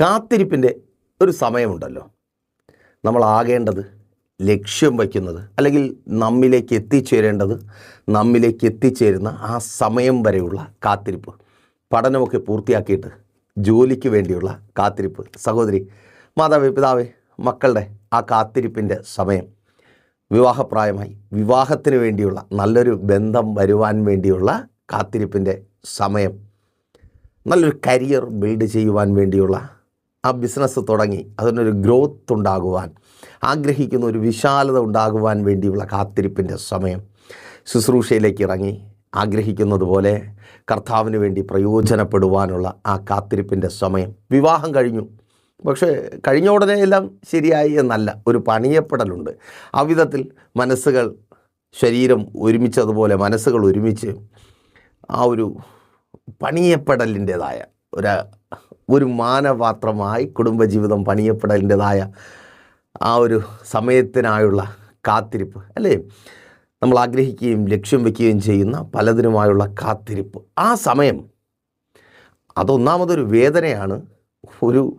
കാത്തിരിപ്പിന്റെ ഒരു സമയമുണ്ടല്ലോ. നമ്മളാകേണ്ടത് ലക്ഷ്യം വയ്ക്കുന്നത് അല്ലെങ്കിൽ നമ്മിലേക്ക് എത്തിച്ചേരേണ്ടത് നമ്മിലേക്ക് എത്തിച്ചേരുന്ന ആ സമയം വരെയുള്ള കാത്തിരിപ്പ്. പഠനമൊക്കെ പൂർത്തിയാക്കിയിട്ട് ജോലിക്ക് വേണ്ടിയുള്ള കാത്തിരിപ്പ്. സഹോദരി മാതാവേ പിതാവേ മക്കളുടെ ആ കാത്തിരിപ്പിന്റെ സമയം വിവാഹപ്രായമായി വിവാഹത്തിന് വേണ്ടിയുള്ള നല്ലൊരു ബന്ധം വരുവാൻ വേണ്ടിയുള്ള കാത്തിരിപ്പിന്റെ സമയം നല്ലൊരു കരിയർ ബിൽഡ് ചെയ്യുവാൻ വേണ്ടിയുള്ള ആ ബിസിനസ് തുടങ്ങി. അതിനൊരു ഗ്രോത്ത് ഉണ്ടാകുവാൻ ആഗ്രഹിക്കുന്ന ഒരു വിശാലത ഉണ്ടാകുവാൻ വേണ്ടിയുള്ള കാത്തിരിപ്പിന്റെ സമയം ശുശ്രൂഷയിലേക്ക് ഇറങ്ങി. ആഗ്രഹിക്കുന്നത് പോലെ കർത്താവിന് വേണ്ടി പ്രയോജനപ്പെടുവാനുള്ള ആ കാത്തിരിപ്പിന്റെ സമയം. വിവാഹം കഴിഞ്ഞു. പക്ഷേ കഴിഞ്ഞ ഉടനെ എല്ലാം ശരിയായി എന്നല്ല ഒരു പണിയപ്പെടലുണ്ട്. ആ വിധത്തിൽ മനസ്സുകൾ ശരീരം ഒരുമിച്ചതുപോലെ മനസ്സുകൾ ഒരുമിച്ച് ആ ഒരു പണിയപ്പെടലിന്റേതായ ഒരു ഒരു മാനപാത്രമായി കുടുംബജീവിതം പണിയപ്പെടലിന്റെതായ ആ ഒരു സമയത്തിനായുള്ള കാത്തിരിപ്പ് അല്ലേ? നമ്മൾ ആഗ്രഹിക്കുകയും ലക്ഷ്യം വയ്ക്കുകയും ചെയ്യുന്ന പലതിനുമായുള്ള കാത്തിരിപ്പ്. ആ സമയം അതൊന്നാമതൊരു വേദനയാണ്. ഒരു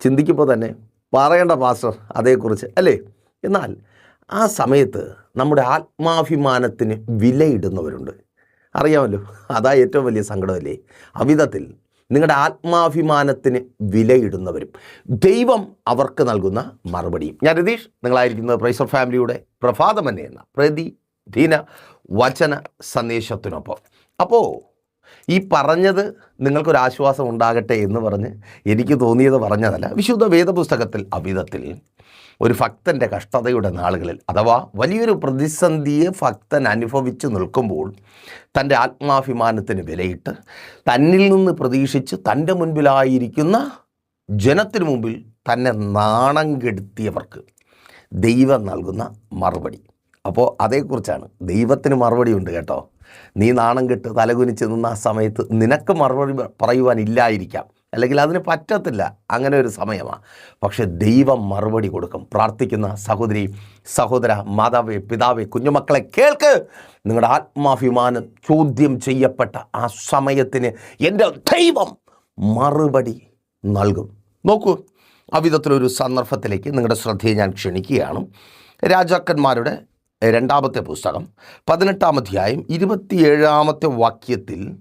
ചിന്തിക്കുമ്പോൾ തന്നെ പറയേണ്ട പാസ്റ്റർ അതേക്കുറിച്ച് അല്ലേ? എന്നാൽ ആ സമയത്ത് നമ്മുടെ ആത്മാഭിമാനത്തിന് വിലയിടുന്നവരുണ്ട്. അറിയാമല്ലോ അതാ ഏറ്റവും വലിയ സങ്കടമല്ലേ? അവിധത്തിൽ നിങ്ങളുടെ ആത്മാഭിമാനത്തിന് വിലയിടുന്നവരും. ദൈവം അവർക്ക് നൽകുന്ന മറുപടിയും. ഞാൻ രതീഷ് നിങ്ങളായിരിക്കുന്നത് പ്രൈസർ ഫാമിലിയുടെ പ്രഭാതമന്നെ എന്ന പ്രതി ദീന വചന സന്ദേശത്തിനൊപ്പം. അപ്പോൾ ഈ പറഞ്ഞത് നിങ്ങൾക്കൊരു ആശ്വാസം ഉണ്ടാകട്ടെ എന്ന് പറഞ്ഞ് എനിക്ക് തോന്നിയത് പറഞ്ഞതല്ല. വിശുദ്ധ വേദപുസ്തകത്തിൽ അവിധത്തിൽ ഒരു ഭക്തന്റെ കഷ്ടതയുടെ നാളുകളിൽ അഥവാ വലിയൊരു പ്രതിസന്ധിയെ ഭക്തൻ അനുഭവിച്ച് നിൽക്കുമ്പോൾ തന്റെ ആത്മാഭിമാനത്തിന് വിലയിട്ട് തന്നിൽ നിന്ന് പ്രതീക്ഷിച്ച് തന്റെ മുൻപിലായിരിക്കുന്ന ജനത്തിനു മുമ്പിൽ തന്നെ നാണം കെടുത്തിയവർക്ക് ദൈവം നൽകുന്ന മറുപടി. അപ്പോൾ അതേക്കുറിച്ചാണ്. ദൈവത്തിന് മറുപടി ഉണ്ട് കേട്ടോ. നീ നാണം കെട്ട് തലകുനിച്ച് നിന്ന ആ സമയത്ത് നിനക്ക് മറുപടി പറയുവാനില്ലായിരിക്കാം അല്ലെങ്കിൽ അതിന് പറ്റത്തില്ല. അങ്ങനെ ഒരു സമയമാണ് പക്ഷെ ദൈവം മറുപടി കൊടുക്കും. പ്രാർത്ഥിക്കുന്ന സഹോദരി സഹോദര മാതാവേ പിതാവേ കുഞ്ഞുമക്കളെ കേൾക്ക്. നിങ്ങളുടെ ആത്മാഭിമാനം ചോദ്യം ചെയ്യപ്പെട്ട ആ സമയത്തിന് എന്റെ ദൈവം മറുപടി നൽകും. നോക്കൂ അവിധത്തിലൊരു സന്ദർഭത്തിലേക്ക് നിങ്ങളുടെ ശ്രദ്ധയെ ഞാൻ ക്ഷണിക്കുകയാണ്. രാജാക്കന്മാരുടെ രണ്ടാമത്തെ പുസ്തകം പതിനെട്ടാം അധ്യായം ഇരുപത്തിയേഴാമത്തെ വാക്യത്തിൽ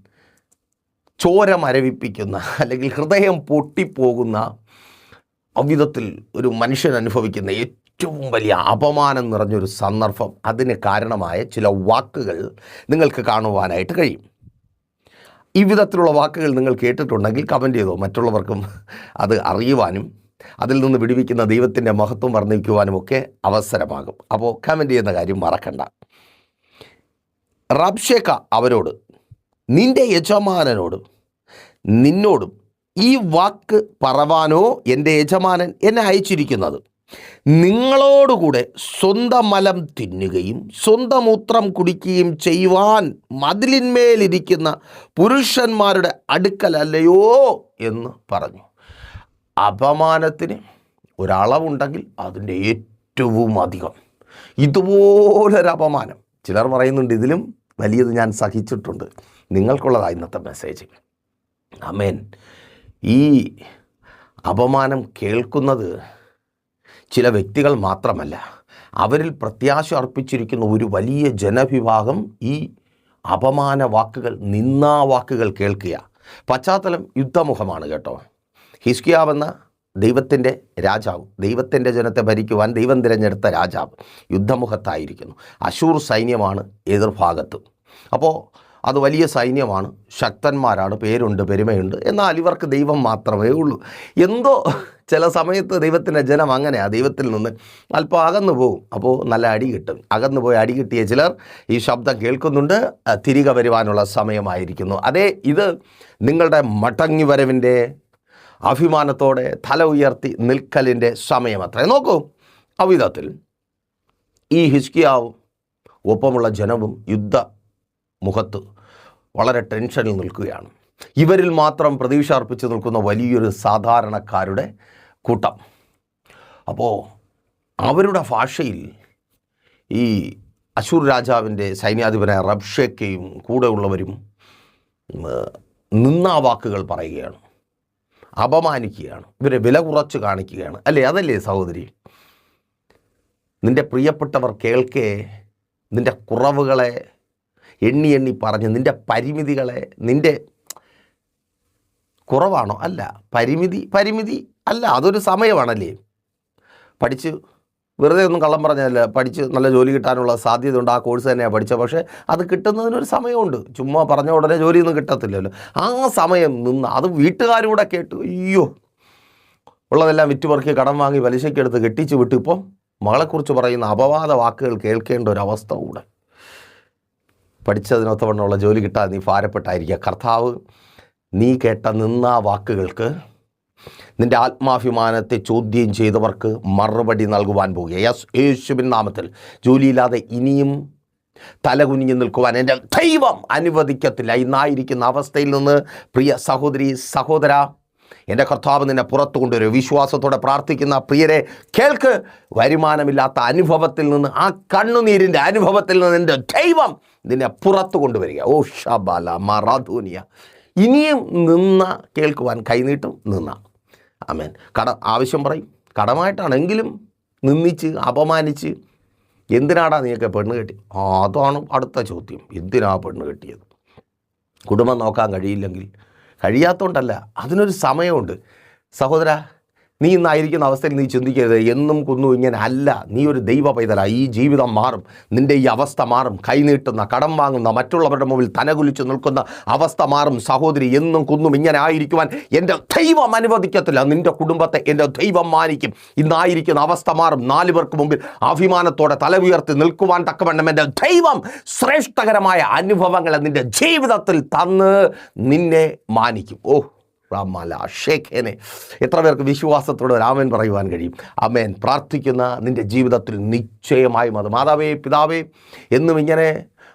ചോര മരവിപ്പിക്കുന്ന അല്ലെങ്കിൽ ഹൃദയം പൊട്ടിപ്പോകുന്ന അവിധത്തിൽ ഒരു മനുഷ്യൻ അനുഭവിക്കുന്ന ഏറ്റവും വലിയ അപമാനം നിറഞ്ഞൊരു സന്ദർഭം. അതിന് കാരണമായ ചില വാക്കുകൾ നിങ്ങൾക്ക് കാണുവാനായിട്ട് കഴിയും. ഈ വിധത്തിലുള്ള വാക്കുകൾ നിങ്ങൾ കേട്ടിട്ടുണ്ടെങ്കിൽ കമന്റ് ചെയ്തോ? മറ്റുള്ളവർക്കും അത് അറിയുവാനും അതിൽ നിന്ന് വിടുവിക്കുന്ന ദൈവത്തിന്റെ മഹത്വം വർണിക്കുവാനും ഒക്കെ അവസരമാകും. അപ്പോൾ കമന്റ് ചെയ്യുന്ന കാര്യം മറക്കണ്ട. റബ്ഷേക്ക അവരോട് നിന്റെ യജമാനനോടും നിന്നോടും ഈ വാക്ക് പറവാനോ എന്റെ യജമാനൻ എന്നെ അയച്ചിരിക്കുന്നത്? നിങ്ങളോടുകൂടെ സ്വന്തം മലം തിന്നുകയും സ്വന്തം മൂത്രം കുടിക്കുകയും ചെയ്യുവാൻ മതിലിന്മേലിരിക്കുന്ന പുരുഷന്മാരുടെ അടുക്കലല്ലയോ? എന്ന് പറഞ്ഞു. അപമാനത്തിന് ഒരളവുണ്ടെങ്കിൽ അതിന്റെ ഏറ്റവും അധികം. ഇതുപോലൊരു അപമാനം ചിലർ പറയുന്നുണ്ട് ഇതിലും വലിയത് ഞാൻ സഹിച്ചിട്ടുണ്ട്. നിങ്ങൾക്കുള്ളതാ ഇന്നത്തെ മെസ്സേജ് അമേൻ ഈ അപമാനം കേൾക്കുന്നത് ചില വ്യക്തികൾ മാത്രമല്ല അവരിൽ പ്രത്യാശ അർപ്പിച്ചിരിക്കുന്ന ഒരു വലിയ ജനവിഭാഗം ഈ അപമാന വാക്കുകൾ നിന്നാ വാക്കുകൾ കേൾക്കുക. പശ്ചാത്തലം യുദ്ധമുഖമാണ് കേട്ടോ. ഹിസ്കിയാവെന്ന ദൈവത്തിന്റെ രാജാവ് ദൈവത്തിന്റെ ജനത്തെ ഭരിക്കുവാൻ ദൈവം തിരഞ്ഞെടുത്ത രാജാവ് യുദ്ധമുഖത്തായിരിക്കുന്നു. അശൂർ സൈന്യമാണ് എതിർഭാഗത്ത്. അപ്പോൾ അത് വലിയ സൈന്യമാണ് ശക്തന്മാരാണ് പേരുണ്ട് പെരുമയുണ്ട്. എന്നാൽ ഇവർക്ക് ദൈവം മാത്രമേ ഉള്ളൂ. എന്തോ ചില സമയത്ത് ദൈവത്തിന്റെ ജനം അങ്ങനെയാണ് ദൈവത്തിൽ നിന്ന് അല്പം അകന്നു പോകും അപ്പോൾ നല്ല അടി കിട്ടും. അകന്നു പോയി അടി കിട്ടിയ ചിലർ ഈ ശബ്ദം കേൾക്കുന്നുണ്ട്. തിരികെ വരുവാനുള്ള സമയമായിരിക്കുന്നു. അതേ ഇത് നിങ്ങളുടെ മടങ്ങി വരവിന്റെ അഭിമാനത്തോടെ തല ഉയർത്തി നിൽക്കലിന്റെ സമയമത്രേ. നോക്കൂ അവിധത്തിൽ ഈ ഹിസ്കിയാവും ഒപ്പമുള്ള ജനവും യുദ്ധ മുഖത്ത് വളരെ ടെൻഷനിൽ നിൽക്കുകയാണ്. ഇവരിൽ മാത്രം പ്രതീക്ഷ അർപ്പിച്ച് നിൽക്കുന്ന വലിയൊരു സാധാരണക്കാരുടെ കൂട്ടം. അപ്പോൾ അവരുടെ ഭാഷയിൽ ഈ അശൂർ രാജാവിന്റെ സൈന്യാധിപനായ റബ്ഷേക്കയും കൂടെയുള്ളവരും നിന്നാ വാക്കുകൾ പറയുകയാണ്. അപമാനിക്കുകയാണ്. ഇവരെ വില കുറച്ച് കാണിക്കുകയാണ്. അല്ലേ? അതല്ലേ സഹോദരി? നിന്റെ പ്രിയപ്പെട്ടവർ കേൾക്കേ നിന്റെ കുറവുകളെ എണ്ണി എണ്ണി പറഞ്ഞ് നിന്റെ പരിമിതികളെ നിന്റെ കുറവാണോ? അല്ല. പരിമിതി പരിമിതി അല്ല. അതൊരു സമയമാണല്ലേ? പഠിച്ച് വെറുതെ ഒന്നും കള്ളം പറഞ്ഞല്ല പഠിച്ച് നല്ല ജോലി കിട്ടാനുള്ള സാധ്യത ഉണ്ട് ആ കോഴ്സ് തന്നെയാണ് പഠിച്ചത്. പക്ഷേ അത് കിട്ടുന്നതിനൊരു സമയമുണ്ട്. ചുമ്മാ പറഞ്ഞ ഉടനെ ജോലിയൊന്നും കിട്ടത്തില്ലല്ലോ. ആ സമയം നിന്ന് അത് വീട്ടുകാരൂടെ കേട്ടു അയ്യോ. ഉള്ളതെല്ലാം വിറ്റുപറക്കി കടം വാങ്ങി പലിശയ്ക്കെടുത്ത് കെട്ടിച്ച് വിട്ട്. ഇപ്പം മകളെക്കുറിച്ച് പറയുന്ന അപവാദ വാക്കുകൾ കേൾക്കേണ്ട ഒരു അവസ്ഥ കൂടെ. പഠിച്ചതിനൊത്തവണ്ണമുള്ള ജോലി കിട്ടാതെ നീ ഭാരപ്പെട്ടായിരിക്കുക. കർത്താവ് നീ കേട്ട നിന്ന വാക്കുകൾക്ക് നിന്റെ ആത്മാഭിമാനത്തെ ചോദ്യം ചെയ്തവർക്ക് മറുപടി നൽകുവാൻ പോകുക. യസ് യേശുവിൻ നാമത്തിൽ. ജോലിയില്ലാതെ ഇനിയും തലകുനിഞ്ഞു നിൽക്കുവാൻ എന്റെ ദൈവം അനുവദിക്കത്തില്ല. ഇന്നായിരിക്കുന്ന അവസ്ഥയിൽ നിന്ന് പ്രിയ സഹോദരി സഹോദര എന്റെ കർത്താവ് നിന്നെ പുറത്തു കൊണ്ടുവരും. വിശ്വാസത്തോടെ പ്രാർത്ഥിക്കുന്ന പ്രിയരെ കേൾക്ക് വരുമാനമില്ലാത്ത അനുഭവത്തിൽ നിന്ന് ആ കണ്ണുനീരിന്റെ അനുഭവത്തിൽ നിന്ന് എന്റെ ദൈവം നിന്നെ പുറത്തു കൊണ്ടുവരിക. ഓ ഷബാല മറാധൂനിയ ഇനിയും നിന്ന കേൾക്കുവാൻ കൈനീട്ടും നിന്ന. ആമേൻ. കട ആവശ്യം പറയും. കടമായിട്ടാണെങ്കിലും നിന്ദിച്ച് അപമാനിച്ച് എന്തിനാടാ നീയൊക്കെ പെണ്ണ് കെട്ടി? അതാണ് അടുത്ത ചോദ്യം. എന്തിനാ പെണ്ണ് കെട്ടിയത്? കുടുംബം നോക്കാൻ കഴിയില്ലെങ്കിൽ കഴിയാത്തതുകൊണ്ടല്ല അതിനൊരു സമയമുണ്ട്. സഹോദര നീ ഇന്നായിരിക്കുന്ന അവസ്ഥയിൽ നീ ചിന്തിക്കരുത്. എന്നും കുന്നു ഇങ്ങനെ അല്ല. നീ ഒരു ദൈവ പൈതല ഈ ജീവിതം മാറും. നിന്റെ ഈ അവസ്ഥ മാറും. കൈനീട്ടുന്ന കടം വാങ്ങുന്ന മറ്റുള്ളവരുടെ മുമ്പിൽ തനകുലിച്ച് നിൽക്കുന്ന അവസ്ഥ മാറും. സഹോദരി എന്നും കുന്നും ഇങ്ങനെ ആയിരിക്കുവാൻ എന്റെ ദൈവം അനുവദിക്കത്തില്ല. നിന്റെ കുടുംബത്തെ എന്റെ ദൈവം മാനിക്കും. ഇന്നായിരിക്കുന്ന അവസ്ഥ മാറും. നാലു പേർക്ക് മുമ്പിൽ അഭിമാനത്തോടെ തല ഉയർത്തി നിൽക്കുവാൻ തക്കവണ്ണം എന്റെ ദൈവം ശ്രേഷ്ഠകരമായ അനുഭവങ്ങളെ നിന്റെ ജീവിതത്തിൽ തന്ന് നിന്നെ മാനിക്കും. ഓ റമല ഷേഖേനെ എത്ര പേർക്ക് വിശ്വാസത്തോടെ രാമൻ പറയുവാൻ കഴിയും? അമേൻ പ്രാർത്ഥിക്കുന്ന നിന്റെ ജീവിതത്തിൽ നിശ്ചയമായും അത്. മാതാവേ പിതാവേ എന്നും ഇങ്ങനെ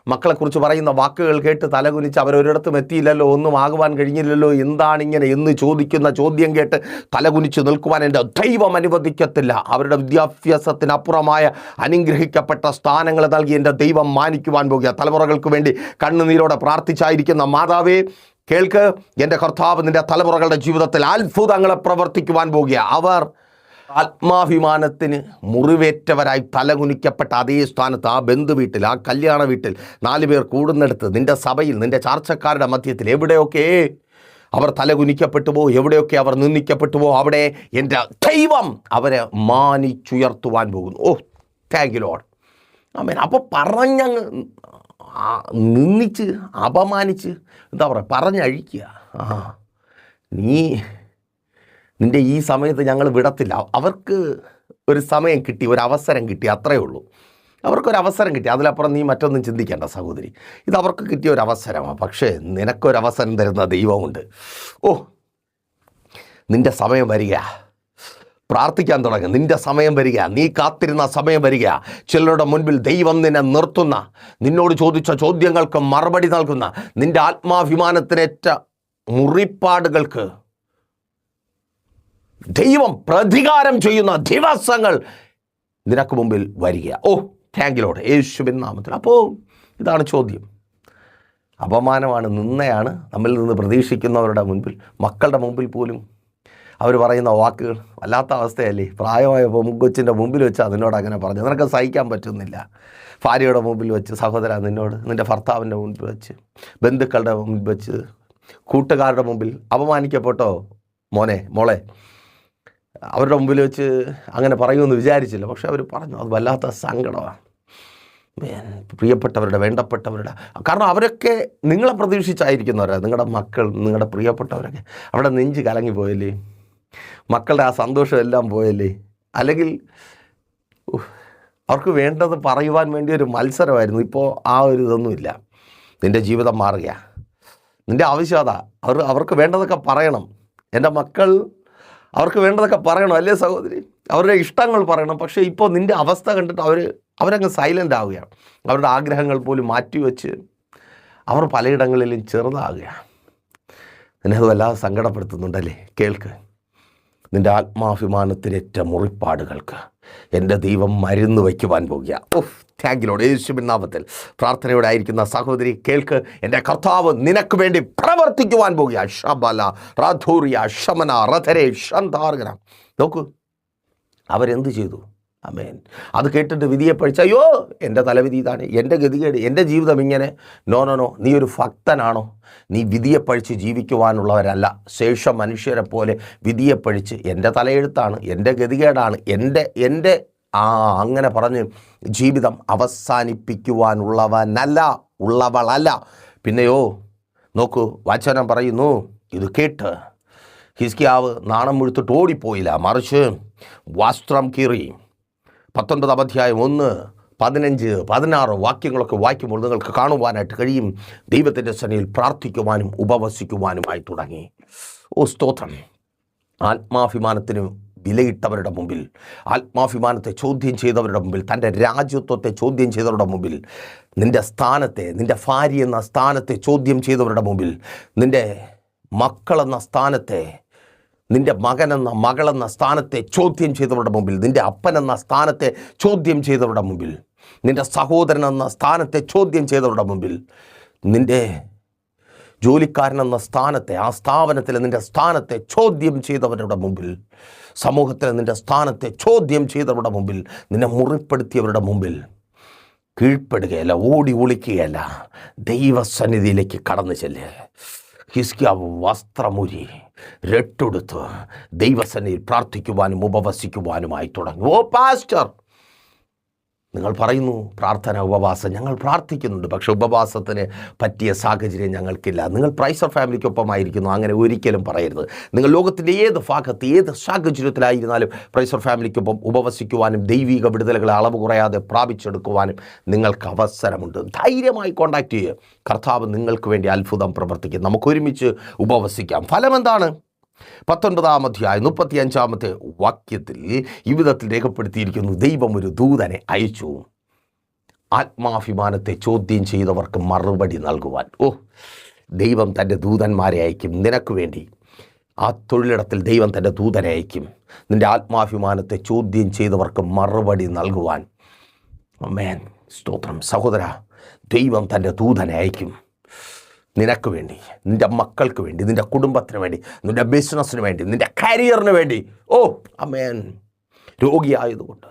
മക്കളെക്കുറിച്ച് പറയുന്ന വാക്കുകൾ കേട്ട് തലകുനിച്ച് അവരൊരിടത്തും എത്തിയില്ലല്ലോ ഒന്നും ആകുവാൻ കഴിഞ്ഞില്ലല്ലോ എന്താണിങ്ങനെ എന്ന് ചോദിക്കുന്ന ചോദ്യം കേട്ട് തലകുനിച്ച് നിൽക്കുവാൻ എന്റെ ദൈവം അനുവദിക്കത്തില്ല. അവരുടെ വിദ്യാഭ്യാസത്തിനപ്പുറമായ അനുഗ്രഹിക്കപ്പെട്ട സ്ഥാനങ്ങൾ നൽകി എന്റെ ദൈവം മാനിക്കുവാൻ പോകുക. തലമുറകൾക്ക് വേണ്ടി കണ്ണുനീരോടെ പ്രാർത്ഥിച്ചായിരിക്കുന്ന മാതാവേ കേൾക്ക്. എന്റെ കർത്താവ് നിന്റെ തലമുറകളുടെ ജീവിതത്തിൽ അത്ഭുതങ്ങളെ പ്രവർത്തിക്കുവാൻ പോകുക. അവർ ആത്മാഭിമാനത്തിന് മുറിവേറ്റവരായി തലകുനിക്കപ്പെട്ട അതേ സ്ഥാനത്ത് ആ ബന്ധു വീട്ടിൽ ആ കല്യാണ വീട്ടിൽ നാല് പേർ കൂടുന്നിടത്ത് നിന്റെ സഭയിൽ നിന്റെ ചാർച്ചക്കാരുടെ മധ്യത്തിൽ എവിടെയൊക്കെ അവർ തലകുനിക്കപ്പെട്ടുവോ എവിടെയൊക്കെ അവർ നിന്ദിക്കപ്പെട്ടുവോ അവിടെ എന്റെ ദൈവം അവരെ മാനിച്ചുയർത്തുവാൻ പോകുന്നു. ഓ താങ്ക് യു ലോഡ് ആമേൻ അപ്പോൾ പറഞ്ഞങ്ങ് ആ, നിന്ദിച്ച് അപമാനിച്ച് എന്താ പറയുക പറഞ്ഞഴിക്കുക. ആ നീ നിന്റെ ഈ സമയത്ത് ഞങ്ങൾ വിടത്തില്ല. അവർക്ക് ഒരു സമയം കിട്ടി ഒരു അവസരം കിട്ടി അത്രയേ ഉള്ളൂ. അവർക്കൊരു അവസരം കിട്ടി. അതിലപ്പുറം നീ മറ്റൊന്നും ചിന്തിക്കേണ്ട സഹോദരി. ഇത് അവർക്ക് കിട്ടിയ ഒരു അവസരമാണ്. പക്ഷേ നിനക്കൊരവസരം തരുന്ന ദൈവമുണ്ട്. ഓ നിന്റെ സമയം വരിക. പ്രാർത്ഥിക്കാൻ തുടങ്ങും. നിന്റെ സമയം വരിക. നീ കാത്തിരുന്ന സമയം വരിക. ചിലരുടെ മുൻപിൽ ദൈവം നിന്നെ നിർത്തുന്ന നിന്നോട് ചോദിച്ച ചോദ്യങ്ങൾക്ക് മറുപടി നൽകുന്ന നിന്റെ ആത്മാഭിമാനത്തിനേറ്റ മുറിപ്പാടുകൾക്ക് ദൈവം പ്രതികാരം ചെയ്യുന്ന ദിവസങ്ങൾ നിനക്ക് മുമ്പിൽ വരിക. ഓ താങ്കിലോട് യേശുവിൻ നാമത്തിൽ. അപ്പോൾ ഇതാണ് ചോദ്യം. അപമാനമാണ് നിന്നയാണ് നമ്മിൽ നിന്ന് പ്രതീക്ഷിക്കുന്നവരുടെ മുൻപിൽ. മക്കളുടെ മുമ്പിൽ പോലും അവർ പറയുന്ന വാക്കുകൾ വല്ലാത്ത അവസ്ഥയല്ലേ? പ്രായമായപ്പോൾ മുങ്കൊച്ചിന്റെ മുമ്പിൽ വെച്ച് അതിനോട് അങ്ങനെ പറഞ്ഞു. നിനക്ക് സഹിക്കാൻ പറ്റുന്നില്ല. ഭാര്യയുടെ മുമ്പിൽ വെച്ച് സഹോദര നിന്നോട് നിന്റെ ഭർത്താവിന്റെ മുമ്പിൽ വെച്ച് ബന്ധുക്കളുടെ മുമ്പിൽ വെച്ച് കൂട്ടുകാരുടെ മുമ്പിൽ അപമാനിക്കപ്പെട്ടോ? മോനെ മോളെ അവരുടെ മുമ്പിൽ വെച്ച് അങ്ങനെ പറയുമെന്ന് വിചാരിച്ചില്ല. പക്ഷെ അവർ പറഞ്ഞു അത് വല്ലാത്ത സങ്കടമാണ് പ്രിയപ്പെട്ടവരുടെ വേണ്ടപ്പെട്ടവരുടെ. കാരണം അവരൊക്കെ നിങ്ങളെ പ്രതീക്ഷിച്ചായിരിക്കുന്നവരാണ് നിങ്ങളുടെ മക്കൾ നിങ്ങളുടെ പ്രിയപ്പെട്ടവരൊക്കെ. അവിടെ നെഞ്ച് കലങ്ങി പോയല്ലേ മക്കളുടെ ആ സന്തോഷമെല്ലാം പോയല്ലേ? അല്ലെങ്കിൽ അവർക്ക് വേണ്ടത് പറയുവാൻ വേണ്ടി ഒരു മത്സരമായിരുന്നു. ഇപ്പോൾ ആ ഒരു ഇതൊന്നുമില്ല നിന്റെ ജീവിതം മാറുക നിന്റെ ആവശ്യം അതാ. അവർ അവർക്ക് വേണ്ടതൊക്കെ പറയണം. എന്റെ മക്കൾ അവർക്ക് വേണ്ടതൊക്കെ പറയണം. അല്ലേ സഹോദരി? അവരുടെ ഇഷ്ടങ്ങൾ പറയണം. പക്ഷേ ഇപ്പോൾ നിന്റെ അവസ്ഥ കണ്ടിട്ട് അവർ അവരങ്ങ് സൈലന്റ് ആവുകയാണ്. അവരുടെ ആഗ്രഹങ്ങൾ പോലും മാറ്റിവെച്ച് അവർ പലയിടങ്ങളിലും ചെറുതാകുകയാണ്. എന്നെ അത് വല്ലാതെ സങ്കടപ്പെടുത്തുന്നുണ്ടല്ലേ? കേൾക്ക്. നിന്റെ ആത്മാഭിമാനത്തിനേറ്റ മുറിപ്പാടുകൾക്ക് എന്റെ ദൈവം മരുന്ന് വയ്ക്കുവാൻ പോകുക. ഉഫ് താങ്കിലോട് യേശുവിൻ നാമത്തിൽ പ്രാർത്ഥനയോടെ ആയിരിക്കുന്ന സഹോദരി കേൾക്ക് എന്റെ കർത്താവ് നിനക്ക് വേണ്ടി പ്രവർത്തിക്കുവാൻ പോകുക. ഷബല റാധൂറിയ ഷമന റഥരെ ഷന്താർഗന നോക്കൂ അവരെന്ത് ചെയ്തു? അമേൻ അത് കേട്ടിട്ട് വിധിയെ പഠിച്ച അയ്യോ എന്റെ തലവിധി ഇതാണ് എന്റെ ഗതികേട് എന്റെ ജീവിതം ഇങ്ങനെ. നോ നോ നോ നീ ഒരു ഭക്തനാണോ? നീ വിധിയെ പഴിച്ച് ജീവിക്കുവാനുള്ളവരല്ല. ശേഷം മനുഷ്യരെ പോലെ വിധിയെ പഴിച്ച് എന്റെ തലയെഴുത്താണ് എന്റെ ഗതികേടാണ് എന്റെ എന്റെ ആ അങ്ങനെ പറഞ്ഞ് ജീവിതം അവസാനിപ്പിക്കുവാനുള്ളവനല്ല ഉള്ളവളല്ല. പിന്നെയോ നോക്കൂ വചനം പറയുന്നു ഇത് കേട്ട് ഹിസ്കിയാവ് നാണം മുഴുത്തിട്ട് ഓടിപ്പോയില്ല മറിച്ച് വസ്ത്രം കീറി പത്തൊൻപതാം അധ്യായം ഒന്ന് പതിനഞ്ച് പതിനാറ് വാക്യങ്ങളൊക്കെ വായിക്കുമ്പോൾ നിങ്ങൾക്ക് കാണുവാനായിട്ട് കഴിയും. ദൈവത്തിന്റെ സനയിൽ പ്രാർത്ഥിക്കുവാനും ഉപവസിക്കുവാനുമായി തുടങ്ങി. ഓ സ്തോത്രം. ആത്മാഭിമാനത്തിന് വിലയിട്ടവരുടെ മുമ്പിൽ ആത്മാഭിമാനത്തെ ചോദ്യം ചെയ്തവരുടെ മുമ്പിൽ തന്റെ രാജ്യത്വത്തെ ചോദ്യം ചെയ്തവരുടെ മുമ്പിൽ നിന്റെ സ്ഥാനത്തെ നിന്റെ ഭാര്യ എന്ന സ്ഥാനത്തെ ചോദ്യം ചെയ്തവരുടെ മുമ്പിൽ നിന്റെ മക്കളെന്ന സ്ഥാനത്തെ നിന്റെ മകനെന്ന മകളെന്ന സ്ഥാനത്തെ ചോദ്യം ചെയ്തവരുടെ മുമ്പിൽ നിന്റെ അപ്പനെന്ന സ്ഥാനത്തെ ചോദ്യം ചെയ്തവരുടെ മുമ്പിൽ നിന്റെ സഹോദരൻ എന്ന സ്ഥാനത്തെ ചോദ്യം ചെയ്തവരുടെ മുമ്പിൽ നിന്റെ ജോലിക്കാരനെന്ന സ്ഥാനത്തെ ആ സ്ഥാപനത്തിൽ നിന്റെ സ്ഥാനത്തെ ചോദ്യം ചെയ്തവരുടെ മുമ്പിൽ സമൂഹത്തിൽ നിന്റെ സ്ഥാനത്തെ ചോദ്യം ചെയ്തവരുടെ മുമ്പിൽ നിന്നെ മുറിപ്പെടുത്തിയവരുടെ മുമ്പിൽ കീഴ്പ്പെടുകയല്ല ഓടി ഒളിക്കുകയല്ല ദൈവസന്നിധിയിലേക്ക് കടന്നു ചെല്ല്. ഹിസ്കിയാവ് വസ്ത്രമുരി രട്ടെടുത്ത് ദൈവസന്നിധിയിൽ പ്രാർത്ഥിക്കുവാനും ഉപവസിക്കുവാനുമായി തുടങ്ങി. Oh pastor! നിങ്ങൾ പറയുന്നു പ്രാർത്ഥന ഉപവാസം ഞങ്ങൾ പ്രാർത്ഥിക്കുന്നുണ്ട് പക്ഷേ ഉപവാസത്തിന് പറ്റിയ സാഹചര്യം ഞങ്ങൾക്കില്ല. നിങ്ങൾ പ്രൈസർ ഫാമിലിക്കൊപ്പമായിരിക്കുന്നു അങ്ങനെ ഒരിക്കലും പറയരുത്. നിങ്ങൾ ലോകത്തിന്റെ ഏത് ഭാഗത്ത് ഏത് സാഹചര്യത്തിലായിരുന്നാലും പ്രൈസർ ഫാമിലിക്കൊപ്പം ഉപവസിക്കുവാനും ദൈവിക വിടുതലുകളെ അളവ് കുറയാതെ പ്രാപിച്ചെടുക്കുവാനും നിങ്ങൾക്ക് അവസരമുണ്ട്. ധൈര്യമായി കോൺടാക്റ്റ് ചെയ്യുക കർത്താവ് നിങ്ങൾക്ക് വേണ്ടി അത്ഭുതം പ്രവർത്തിക്കും. നമുക്കൊരുമിച്ച് ഉപവസിക്കാം. ഫലമെന്താണ്? പത്തൊൻപതാം അധ്യായം മുപ്പത്തി അഞ്ചാമത്തെ വാക്യത്തിൽ ഇവിധത്തിൽ വിധത്തിൽ രേഖപ്പെടുത്തിയിരിക്കുന്നു. ദൈവം ഒരു ദൂതനെ അയച്ചു. ആത്മാഭിമാനത്തെ ചോദ്യം ചെയ്തവർക്ക് മറുപടി നൽകുവാൻ. ഓ ദൈവം തന്റെ ദൂതന്മാരെ അയക്കും. നിനക്ക് വേണ്ടി ആ തൊഴിലിടത്തിൽ ദൈവം തന്റെ ദൂതനെ അയക്കും. നിന്റെ ആത്മാഭിമാനത്തെ ചോദ്യം ചെയ്തവർക്ക് മറുപടി നൽകുവാൻ. അമ്മേൻ സ്തോത്രം. സഹോദര ദൈവം തന്റെ ദൂതനെ അയക്കും. നിനക്ക് വേണ്ടി നിന്റെ മക്കൾക്ക് വേണ്ടി നിന്റെ കുടുംബത്തിന് വേണ്ടി നിന്റെ ബിസിനസ്സിന് വേണ്ടി നിന്റെ കരിയറിന് വേണ്ടി ഓ അമേൻ രോഗിയായതുകൊണ്ട്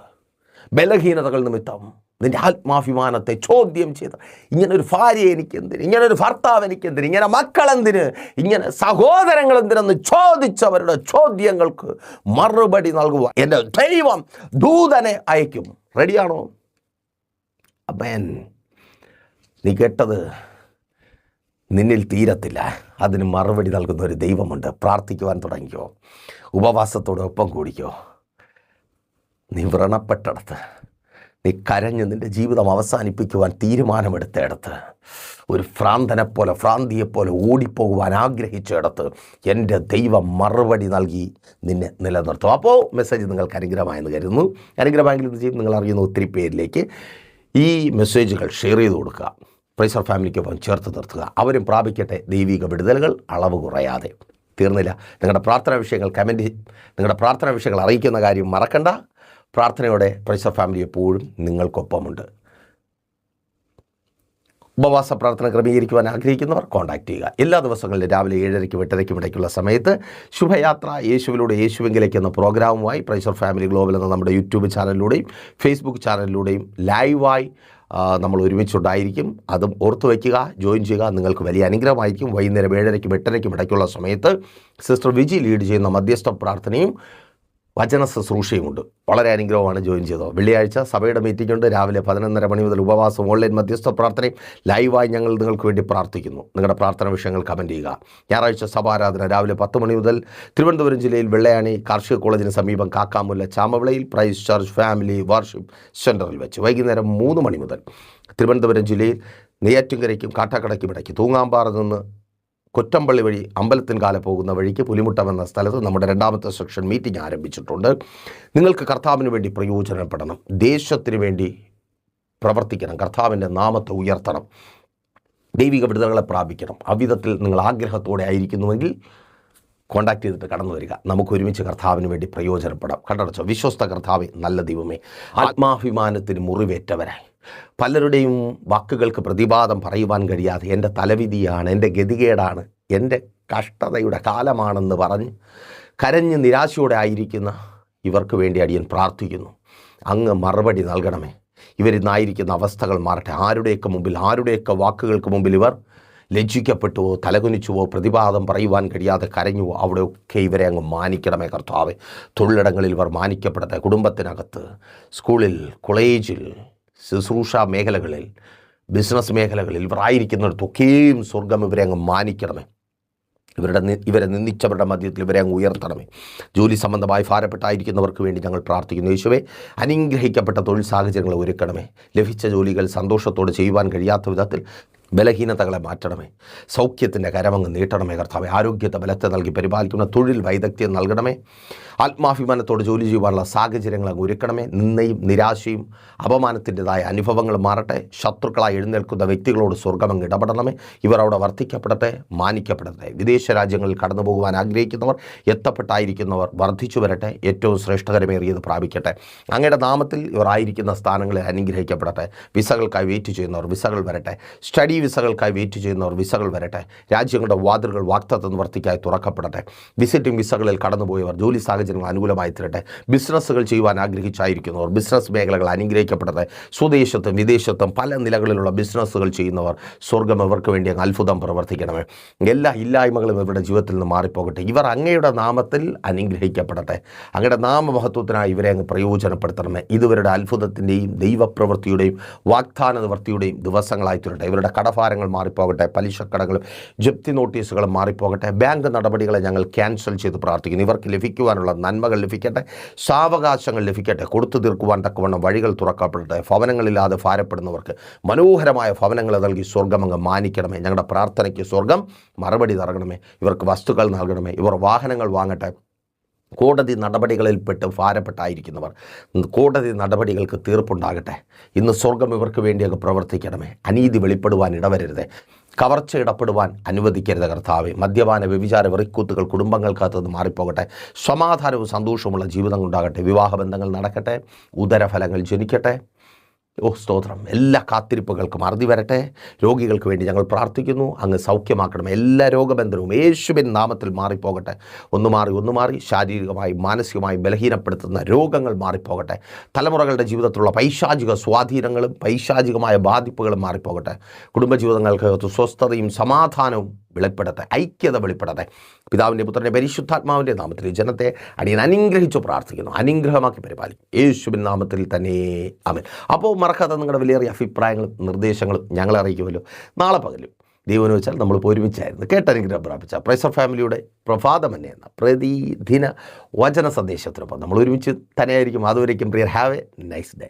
ബലഹീനതകൾ നിമിത്തം നിന്റെ ആത്മാഭിമാനത്തെ ചോദ്യം ചെയ്ത് ഇങ്ങനൊരു ഭാര്യ എനിക്കെന്തിന് ഇങ്ങനൊരു ഭർത്താവ് എനിക്കെന്തിന് ഇങ്ങനെ മക്കളെന്തിന് ഇങ്ങനെ സഹോദരങ്ങൾ എന്തിനെന്ന് ചോദിച്ചവരുടെ ചോദ്യങ്ങൾക്ക് മറുപടി നൽകുക എന്റെ ദൈവം ദൂതനെ അയക്കും. റെഡിയാണോ അപ്പൻ നീ കേട്ടത് നിന്നിൽ തീരത്തില്ല. അതിന് മറുപടി നൽകുന്ന ഒരു ദൈവമുണ്ട്. പ്രാർത്ഥിക്കുവാൻ തുടങ്ങിക്കോ. ഉപവാസത്തോടൊപ്പം കൂടിക്കോ. നീ വ്രണപ്പെട്ടിടത്ത്. നീ കരഞ്ഞ് നിന്റെ ജീവിതം അവസാനിപ്പിക്കുവാൻ തീരുമാനമെടുത്തിടത്ത്. ഒരു ഭ്രാന്തനെപ്പോലെ ഭ്രാന്തിയെപ്പോലെ ഓടിപ്പോകുവാൻ ആഗ്രഹിച്ചിടത്ത് എന്റെ ദൈവം മറുപടി നൽകി നിന്നെ നിലനിർത്തും. അപ്പോൾ മെസ്സേജ് നിങ്ങൾക്ക് അനുഗ്രഹമായെന്ന് കരുതുന്നു. അനുഗ്രഹമായെങ്കിൽ ഇത് ചെയ്യും നിങ്ങൾ അറിയുന്ന ഒത്തിരി പേരിലേക്ക് ഈ മെസ്സേജുകൾ ഷെയർ ചെയ്ത് കൊടുക്കുക. പ്രൈസർ ഫാമിലിക്കൊപ്പം ചേർത്ത് നിർത്തുക. അവരും പ്രാപിക്കട്ടെ ദൈവിക വിടുതലുകൾ അളവ് കുറയാതെ. തീർന്നില്ല. നിങ്ങളുടെ പ്രാർത്ഥനാ വിഷയങ്ങൾ കമന്റ് നിങ്ങളുടെ പ്രാർത്ഥനാ വിഷയങ്ങൾ അറിയിക്കുന്ന കാര്യം മറക്കണ്ട. പ്രാർത്ഥനയോടെ പ്രൈസർ ഫാമിലി എപ്പോഴും നിങ്ങൾക്കൊപ്പമുണ്ട്. ഉപവാസ പ്രാർത്ഥന ക്രമീകരിക്കുവാൻ ആഗ്രഹിക്കുന്നവർ കോൺടാക്ട് ചെയ്യുക. എല്ലാ ദിവസങ്ങളിലും രാവിലെ ഏഴരയ്ക്കും എട്ടരയ്ക്കും ഇടയ്ക്കുള്ള സമയത്ത് ശുഭയാത്ര യേശുവിലൂടെ യേശുവെങ്കിലേക്ക് എന്ന പ്രോഗ്രാമുമായി പ്രൈസർ ഫാമിലി ഗ്ലോബൽ എന്ന നമ്മുടെ യൂട്യൂബ് ചാനലിലൂടെയും ഫേസ്ബുക്ക് ചാനലിലൂടെയും ലൈവായി നമ്മൾ ഒരുമിച്ചുണ്ടായിരിക്കും. അതും ഓർത്ത് വയ്ക്കുക ജോയിൻ ചെയ്യുക. നിങ്ങൾക്ക് വലിയ അനുഗ്രഹമായിരിക്കും. വൈകുന്നേരം ഏഴരയ്ക്കും എട്ടരയ്ക്കും ഇടയ്ക്കുള്ള സമയത്ത് സിസ്റ്റർ വിജി ലീഡ് ചെയ്യുന്ന മധ്യസ്ഥ പ്രാർത്ഥനയും വചന ശുശ്രൂഷയുമുണ്ട്. വളരെ അനുഗ്രഹമാണ് ജോയിൻ ചെയ്തത്. വെള്ളിയാഴ്ച സഭയുടെ മീറ്റിംഗ് ഉണ്ട്. രാവിലെ പതിനൊന്നര മണി മുതൽ ഉപവാസം ഓൺലൈൻ മധ്യസ്ഥ പ്രാർത്ഥനയും ലൈവായി ഞങ്ങൾ നിങ്ങൾക്ക് വേണ്ടി പ്രാർത്ഥിക്കുന്നു. നിങ്ങളുടെ പ്രാർത്ഥന വിഷയങ്ങൾ കമന്റ് ചെയ്യുക. ഞായറാഴ്ച സഭാരാധന രാവിലെ പത്ത് മണി മുതൽ തിരുവനന്തപുരം ജില്ലയിൽ വെള്ളയാണി കാർഷിക കോളേജിന് സമീപം കാക്കാമുല്ല ചാമവിളയിൽ പ്രൈസ് ചർച്ച് ഫാമിലി വർഷിപ്പ് സെന്ററിൽ വെച്ച്. വൈകുന്നേരം മൂന്ന് മണി മുതൽ തിരുവനന്തപുരം ജില്ലയിൽ നെയ്യാറ്റിൻകരയ്ക്കും കാട്ടാക്കടയ്ക്കും ഇടയ്ക്ക് തൂങ്ങാമ്പാറ നിന്ന് കൊറ്റമ്പള്ളി വഴി അമ്പലത്തിൻകാല പോകുന്ന വഴിക്ക് പുലിമുട്ടം എന്ന സ്ഥലത്ത് നമ്മുടെ രണ്ടാമത്തെ സെക്ഷൻ മീറ്റിംഗ് ആരംഭിച്ചിട്ടുണ്ട്. നിങ്ങൾക്ക് കർത്താവിന് വേണ്ടി പ്രയോജനപ്പെടണം. ദേശത്തിന് വേണ്ടി പ്രവർത്തിക്കണം. കർത്താവിന്റെ നാമത്തെ ഉയർത്തണം. ദൈവിക വിടുതലുകളെ പ്രാപിക്കണം. അവിധത്തിൽ നിങ്ങൾ ആഗ്രഹത്തോടെ ആയിരിക്കുന്നുവെങ്കിൽ കോൺടാക്ട് ചെയ്തിട്ട് കടന്നു വരിക. നമുക്ക് ഒരുമിച്ച് കർത്താവിന് വേണ്ടി പ്രയോജനപ്പെടാം. കണ്ടടച്ചോ വിശ്വസ്ത കർത്താവ് നല്ല ദൈവമേ. ആത്മാഭിമാനത്തിന് മുറിവേറ്റവരായി. പലരുടെയും വാക്കുകൾക്ക് പ്രതിവാദം പറയുവാൻ കഴിയാതെ എന്റെ തലവിധിയാണ് എന്റെ ഗതികേടാണ് എന്റെ കഷ്ടതയുടെ കാലമാണെന്ന് പറഞ്ഞ് കരഞ്ഞ് നിരാശയോടെ ആയിരിക്കുന്ന ഇവർക്ക് വേണ്ടി അടിയൻ പ്രാർത്ഥിക്കുന്നു. അങ്ങ് മറുപടി നൽകണമേ. ഇവരിന്നായിരിക്കുന്ന അവസ്ഥകൾ മാറട്ടെ. ആരുടെയൊക്കെ മുമ്പിൽ ആരുടെയൊക്കെ വാക്കുകൾക്ക് മുമ്പിൽ ഇവർ ലജ്ജിക്കപ്പെട്ടുവോ തലകുനിച്ചുവോ പ്രതിവാദം പറയുവാൻ കഴിയാതെ കരഞ്ഞുവോ അവിടെയൊക്കെ ഇവരെ അങ്ങ് മാനിക്കണമേ കർത്താവെ. തൊഴിലിടങ്ങളിൽ ഇവർ മാനിക്കപ്പെടട്ടെ. കുടുംബത്തിനകത്ത് സ്കൂളിൽ കോളേജിൽ ശുശ്രൂഷ മേഖലകളിൽ ബിസിനസ് മേഖലകളിൽ ഇവർ ആയിരിക്കുന്നിടത്തൊക്കെയും സ്വർഗം ഇവരെ അങ്ങ് മാനിക്കണമേ. ഇവരുടെ ഇവരെ നിന്ദിച്ചവരുടെ മധ്യത്തിൽ ഇവരെ അങ്ങ് ഉയർത്തണമേ. ജോലി സംബന്ധമായി ഭാരപ്പെട്ടായിരിക്കുന്നവർക്ക് വേണ്ടി ഞങ്ങൾ പ്രാർത്ഥിക്കുന്നു. യേശുവെ അനുഗ്രഹിക്കപ്പെട്ട തൊഴിൽ സാഹചര്യങ്ങൾ ഒരുക്കണമേ. ലഭിച്ച ജോലികൾ സന്തോഷത്തോടെ ചെയ്യുവാൻ കഴിയാത്ത വിധത്തിൽ ബലഹീനതകളെ മാറ്റണമേ. സൗഖ്യത്തിന്റെ കരമങ്ങ് നീട്ടണമേ കർത്താവെ. ആരോഗ്യത്തെ ബലത്തെ നൽകി പരിപാലിക്കുന്ന തൊഴിൽ വൈദഗ്ധ്യം നൽകണമേ. ആത്മാഭിമാനത്തോടെ ജോലി ചെയ്യുവാനുള്ള സാഹചര്യങ്ങൾ അങ്ങ് ഒരുക്കണമേ. നിന്നയും നിരാശയും അപമാനത്തിന്റെതായ അനുഭവങ്ങൾ മാറട്ടെ. ശത്രുക്കളായി എഴുന്നേൽക്കുന്ന വ്യക്തികളോട് സ്വർഗം അങ്ങ് ഇടപെടണമേ. ഇവർ അവിടെ വർദ്ധിക്കപ്പെടട്ടെ മാനിക്കപ്പെടട്ടെ. വിദേശ രാജ്യങ്ങളിൽ കടന്നു പോകുവാൻ ആഗ്രഹിക്കുന്നവർ എത്തപ്പെട്ടായിരിക്കുന്നവർ വർദ്ധിച്ചു വരട്ടെ. ഏറ്റവും ശ്രേഷ്ഠകരമേറിയത് പ്രാപിക്കട്ടെ. അങ്ങയുടെ നാമത്തിൽ ഇവർ ആയിരിക്കുന്ന സ്ഥാനങ്ങളെ അനുഗ്രഹിക്കപ്പെടട്ടെ. വിസകൾക്കായി വെയിറ്റ് ചെയ്യുന്നവർ വിസകൾ വരട്ടെ. സ്റ്റഡി വിസകൾക്കായി വെയിറ്റ് ചെയ്യുന്നവർ വിസകൾ വരട്ടെ. രാജ്യങ്ങളുടെ വാതിലുകൾ വാക്തത്വ നിവർത്തിക്കായി തുറക്കപ്പെടട്ടെ. വിസിറ്റിംഗ് വിസകളിൽ കടന്നുപോയവർ ജോലി സാഹചര്യങ്ങൾ അനുകൂലമായി തീരട്ടെ ബിസിനസ്സുകൾ ചെയ്യുവാൻ ആഗ്രഹിച്ചായിരിക്കുന്നവർ ബിസിനസ് മേഖലകൾ അനുഗ്രഹിക്കപ്പെടട്ടെ സ്വദേശത്തും വിദേശത്തും പല നിലകളിലുള്ള ബിസിനസ്സുകൾ ചെയ്യുന്നവർ സ്വർഗം ഇവർക്ക് വേണ്ടി അങ്ങ് അത്ഭുതം പ്രവർത്തിക്കണമേ. എല്ലാ ഇല്ലായ്മകളും ഇവരുടെ ജീവിതത്തിൽ നിന്ന് മാറിപ്പോകട്ടെ. ഇവർ അങ്ങയുടെ നാമത്തിൽ അനുഗ്രഹിക്കപ്പെടട്ടെ. അങ്ങയുടെ നാമമഹത്വത്തിനായി ഇവരെ അങ്ങ് പ്രയോജനപ്പെടുത്തണമേ. ഇതുവരുടെ അത്ഭുതത്തിന്റെയും ദൈവപ്രവൃത്തിയുടെയും വാഗ്ദാന നിവൃത്തിയുടെയും ദിവസങ്ങളായി തീരട്ടെ ഇവരുടെ കടഭാരങ്ങൾ മാറിപ്പോകട്ടെ. പലിശക്കടകളും ജപ്തി നോട്ടീസുകളും മാറിപ്പോകട്ടെ. ബാങ്ക് നടപടികളെ ഞങ്ങൾ ക്യാൻസൽ ചെയ്ത് പ്രാർത്ഥിക്കുന്നു. ഇവർക്ക് ലഭിക്കുവാനുള്ള നന്മകൾ ലഭിക്കട്ടെ സാവകാശങ്ങൾ ലഭിക്കട്ടെ കൊടുത്തു തീർക്കുവാൻ തക്കവണ്ണം വഴികൾ തുറക്കപ്പെടട്ടെ ഭവനങ്ങളില്ലാതെ ഭാരപ്പെടുന്നവർക്ക് മനോഹരമായ ഭവനങ്ങൾ നൽകി സ്വർഗമങ്ങ് മാനിക്കണമേ. ഞങ്ങളുടെ പ്രാർത്ഥനയ്ക്ക് സ്വർഗം മറുപടി നൽകണമേ ഇവർക്ക് വസ്തുക്കൾ നൽകണമേ. ഇവർ വാഹനങ്ങൾ വാങ്ങട്ടെ. കോടതി നടപടികളിൽപ്പെട്ട് ഭാരപ്പെട്ടായിരിക്കുന്നവർ കോടതി നടപടികൾക്ക് തീർപ്പുണ്ടാകട്ടെ. ഇന്ന് സ്വർഗം ഇവർക്ക് വേണ്ടിയൊക്കെ പ്രവർത്തിക്കണമേ. അനീതി വെളിപ്പെടുവാൻ ഇടവരരുതേ. കവർച്ച ഇടപെടുവാൻ അനുവദിക്കരുത് കർത്താവെ. മദ്യപാന വ്യഭിചാര വെറിക്കൂത്തുകൾ കുടുംബങ്ങൾക്കകത്തുനിന്ന് മാറിപ്പോകട്ടെ. സമാധാനവും സന്തോഷവുമുള്ള ജീവിതം ഉണ്ടാകട്ടെ വിവാഹബന്ധങ്ങൾ നടക്കട്ടെ. ഉദരഫലങ്ങൾ ജനിക്കട്ടെ. ഓ സ്തോത്രം. എല്ലാ കാത്തിരിപ്പുകൾക്കും അറുതി വരട്ടെ. രോഗികൾക്ക് വേണ്ടി ഞങ്ങൾ പ്രാർത്ഥിക്കുന്നു. അങ്ങ് സൗഖ്യമാക്കണം എല്ലാ രോഗബന്ധനവും യേശുവിൻ നാമത്തിൽ മാറിപ്പോകട്ടെ. ഒന്ന് മാറി ഒന്ന് മാറി ശാരീരികമായി മാനസികമായി ബലഹീനപ്പെടുത്തുന്ന രോഗങ്ങൾ മാറിപ്പോകട്ടെ. തലമുറകളുടെ ജീവിതത്തിലുള്ള പൈശാചിക സ്വാധീനങ്ങളും പൈശാചികമായ ബാധിപ്പുകളും മാറിപ്പോകട്ടെ. കുടുംബജീവിതങ്ങൾക്ക് സ്വസ്ഥതയും സമാധാനവും വെളിപ്പെടട്ടെ ഐക്യത വെളിപ്പെടട്ടെ. പിതാവിന്റെ പുത്രന്റെ പരിശുദ്ധാത്മാവിന്റെ നാമത്തിൽ ജനത്തെ അടിയൻ അനുഗ്രഹിച്ചു പ്രാർത്ഥിക്കുന്നു. അനുഗ്രഹമാക്കി പരിപാലിക്കും. യേശുവിൻ നാമത്തിൽ തന്നെ അമൻ അപ്പോൾ മറക്കാതെ നിങ്ങളുടെ വിലയേറിയ അഭിപ്രായങ്ങളും നിർദ്ദേശങ്ങളും ഞങ്ങളെ അറിയിക്കുമല്ലോ. നാളെ പകലും ദൈവം വെച്ചാൽ നമ്മൾ ഒരുമിച്ചായിരുന്നു. കേട്ടനുഗ്രഹം പ്രാപിച്ച പ്രൈസർ ഫാമിലിയുടെ പ്രഭാതമന്നെ എന്ന പ്രതിദിന വചന സന്ദേശത്തിനൊപ്പം നമ്മൾ ഒരുമിച്ച് തന്നെയായിരിക്കും. അതുവരേക്കും prior have a nice day.